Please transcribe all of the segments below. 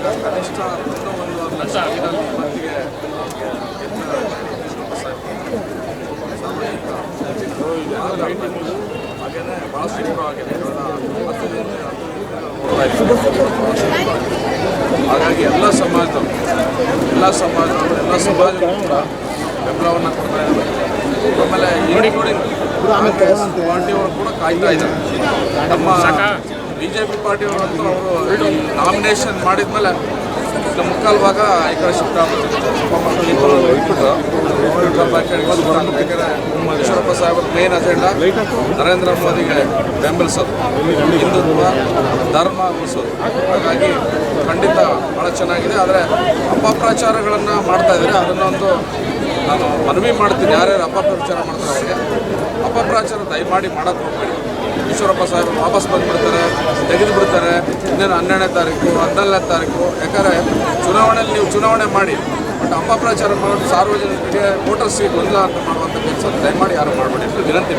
ಕನಿಷ್ಠ ಒಂದು ಭಾಳ ಹಾಗಾಗಿ ಎಲ್ಲ ಸಮಾಜದವರು ಎಲ್ಲ ಸಮಾಜದವರು ಎಲ್ಲ ಸಮಾಜಗಳು ಕೂಡ ಬೆಂಬಲವನ್ನು ಕೊಡ್ತಾ ಇದ್ದಾರೆ ಆಮೇಲೆ ಇನ್ಕ್ಲೂಡಿಂಗ್ ಕಾಂಗ್ರೆಸ್ ಪಾರ್ಟಿಯವರು ಕೂಡ ಕಾಯ್ತಾ ಇದ್ದಾರೆ ನಮ್ಮ ಬಿ ಜೆ ಪಿ ಪಾರ್ಟಿಯವರಂತೂ ಅವರು ನಾಮಿನೇಷನ್ ಮಾಡಿದ್ಮೇಲೆ ಮುಕ್ಕಾಲು ಭಾಗ ಈ ಕಡೆ ಶಿಫ್ಟ್ ಈಶ್ವರಪ್ಪ ಸಾಹೇಬರ ಮೇನ್ ಅಜೆಂಡಾ ನರೇಂದ್ರ ಮೋದಿಗೆ ಬೆಂಬಲಿಸೋದು. ಹಿಂದುತ್ವ, ಧರ್ಮ ಉಳಿಸೋದು. ಹಾಗಾಗಿ ಖಂಡಿತ ಭಾಳ ಚೆನ್ನಾಗಿದೆ. ಆದರೆ ಅಪಪ್ರಚಾರಗಳನ್ನು ಮಾಡ್ತಾ ಇದ್ದಾರೆ. ಅದನ್ನೊಂದು ನಾನು ಮನವಿ ಮಾಡ್ತೀನಿ. ಯಾರ್ಯಾರು ಅಪಪ್ರಚಾರ ಮಾಡ್ತಾರೆ ಅವರಿಗೆ. ಅಪಪ್ರಚಾರ ದಯಮಾಡಿ ಮಾಡೋಕ್ಕೆ ಹೋಗ್ಬೇಡಿ. ಈಶ್ವರಪ್ಪ ಸಾಹೇಬರು ವಾಪಸ್ ಬಂದುಬಿಡ್ತಾರೆ. ತೆಗೆದು ಬಿಡ್ತಾರೆ ಇನ್ನೇನು ಹನ್ನೆರಡನೇ ತಾರೀಕು ಹದಿನಾಲ್ಕನೇ ತಾರೀಕು. ಯಾಕಂದರೆ ಚುನಾವಣೆಯಲ್ಲಿ ನೀವು ಚುನಾವಣೆ ಮಾಡಿ ಬಟ್ ಅಪಪ್ರಚಾರ ಮಾಡೋದು ಸಾರ್ವಜನಿಕರಿಗೆ ವೋಟರ್ ಸೀಟ್ ಇಲ್ಲ ಅಂತ ಮಾಡುವಂಥ ಕೆಲಸ ದಯಮಾಡಿ ಯಾರು ಮಾಡಬೇಡಿ ಅಂತ ವಿನಂತಿ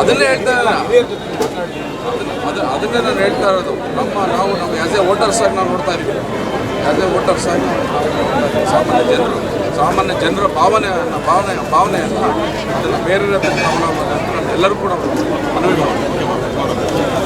ಅದನ್ನೇ ಹೇಳ್ತಾ ಇಲ್ಲ ಅದು ಅದನ್ನೇ ನಾನು ಹೇಳ್ತಾ ಇರೋದು. ನಮ್ಮ ನಾವು ನಮ್ಮ ಆ್ಯಸ್ ಎ ವೋಟರ್ಸ್ ಆಗಿ ನಾವು ನೋಡ್ತಾ ಇದ್ದೀವಿ. ಆ್ಯಸ್ ಎ ವೋಟರ್ಸ್ ಆಗಿ ಸಾಮಾನ್ಯ ಜನರು. ಸಾಮಾನ್ಯ ಜನರ ಭಾವನೆ ಭಾವನೆ ಭಾವನೆ ಅಂತ. ಅದನ್ನು ಬೇರೆ ನಾವು ಎಲ್ಲರೂ ಕೂಡ ಮನವಿ ಮಾಡ್ತೀವಿ